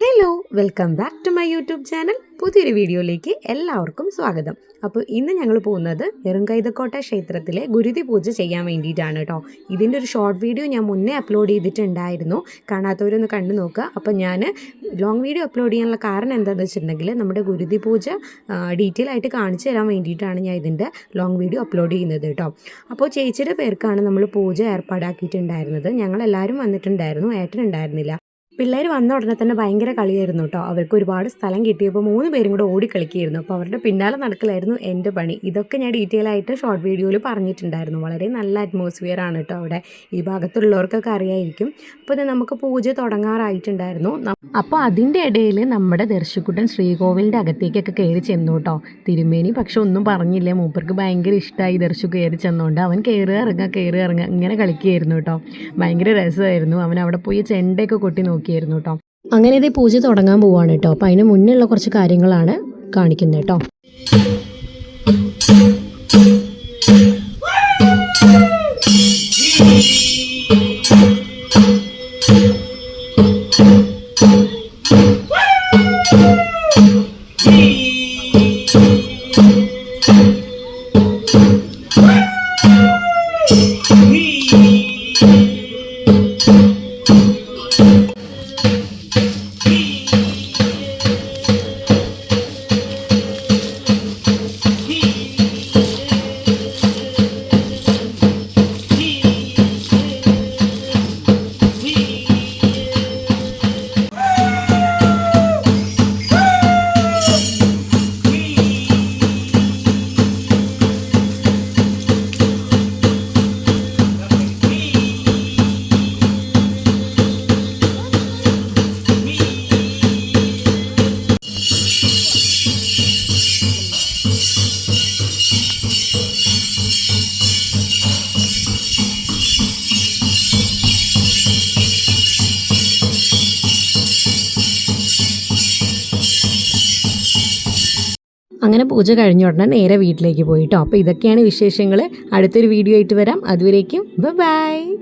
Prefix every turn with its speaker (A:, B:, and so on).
A: Hello welcome back to my YouTube channel പുതിയൊരു വീഡിയോയിലേക്ക് എല്ലാവർക്കും സ്വാഗതം. അപ്പോൾ ഇന്ന് ഞങ്ങൾ പോകുന്നത് നെറുങ്കൈതക്കോട്ട ക്ഷേത്രത്തിലെ ഗുരുതി പൂജ ചെയ്യാൻ വേണ്ടിയിട്ടാണ് കേട്ടോ. ഇതിന്റെ ഒരു ഷോർട്ട് വീഡിയോ ഞാൻ മുന്നേ അപ്ലോഡ് ചെയ്തിട്ടുണ്ടായിരുന്നു. കാണാത്തവരൊന്ന് കണ്ടു നോക്കുക. അപ്പോൾ ഞാൻ ലോങ് വീഡിയോ അപ്ലോഡ് ചെയ്യാനുള്ള കാരണം എന്താണെന്ന് വെച്ചിട്ടുണ്ടെങ്കിൽ നമ്മുടെ ഗുരുതി പൂജ ഡീറ്റെയിൽ ആയിട്ട് കാണിച്ചു തരാൻ വേണ്ടിയിട്ടാണ് ഞാൻ ഇതിന്റെ ലോങ് വീഡിയോ അപ്ലോഡ് ചെയ്യുന്നത് കേട്ടോ. അപ്പോൾ ചേച്ചിയുടെ പേർക്കാണ് നമ്മൾ പൂജ ഏർപ്പാടാക്കിയിട്ടുണ്ടായിരുന്നത്. ഞങ്ങളെല്ലാവരും വന്നിട്ടുണ്ടായിരുന്നു. ഏട്ടനുണ്ടായിരുന്നില്ല പിള്ളേർ വന്ന ഉടനെ തന്നെ ഭയങ്കര കളിയായിരുന്നു കേട്ടോ. അവർക്ക് ഒരുപാട് സ്ഥലം കിട്ടിയപ്പോൾ മൂന്ന് പേരും കൂടെ ഓടി കളിക്കുകയായിരുന്നു. അപ്പോൾ അവരുടെ പിന്നാലെ നടക്കലായിരുന്നു എന്റെ പണി. ഇതൊക്കെ ഞാൻ ഡീറ്റെയിൽ ആയിട്ട് ഷോർട്ട് വീഡിയോയിൽ പറഞ്ഞിട്ടുണ്ടായിരുന്നു. വളരെ നല്ല അറ്റ്മോസ്ഫിയർ ആണ് കേട്ടോ അവിടെ. ഈ ഭാഗത്തുള്ളവർക്കൊക്കെ അറിയായിരിക്കും. അപ്പോൾ ഇത് നമുക്ക് പൂജ തുടങ്ങാറായിട്ടുണ്ടായിരുന്നു. അപ്പോൾ അതിന്റെ ഇടയിൽ നമ്മുടെ ദർശക്കുട്ടൻ ശ്രീകോവിലിന്റെ അകത്തേക്കൊക്കെ കയറി ചെന്നു കേട്ടോ. തിരുമേനി പക്ഷെ ഒന്നും പറഞ്ഞില്ല. മൂപ്പർക്ക് ഭയങ്കര ഇഷ്ടമായി ദർശു കയറി ചെന്നുകൊണ്ട് അവൻ കയറുക ഇറങ്ങുക കയറുക ഇറങ്ങുക ഇങ്ങനെ കളിക്കുകയായിരുന്നു കേട്ടോ. ഭയങ്കര രസമായിരുന്നു. അവൻ അവിടെ പോയി ചെണ്ടയൊക്കെ കൊട്ടി നോക്കിയായിരുന്നു കേട്ടോ അങ്ങനെ ഇതേ പൂജ തുടങ്ങാൻ പോവാണ് കേട്ടോ അപ്പോൾ അതിന് മുന്നേ ഉള്ള കുറച്ച് കാര്യങ്ങളാണ് കാണിക്കുന്നത് കേട്ടോ അങ്ങനെ പൂജ കഴിഞ്ഞ ഉടനെ നേരെ വീട്ടിലേക്ക് പോയിട്ടോ അപ്പോൾ ഇതൊക്കെയാണ് വിശേഷങ്ങൾ അടുത്തൊരു വീഡിയോ ആയിട്ട് വരാം. അതുവരേക്കും ബൈ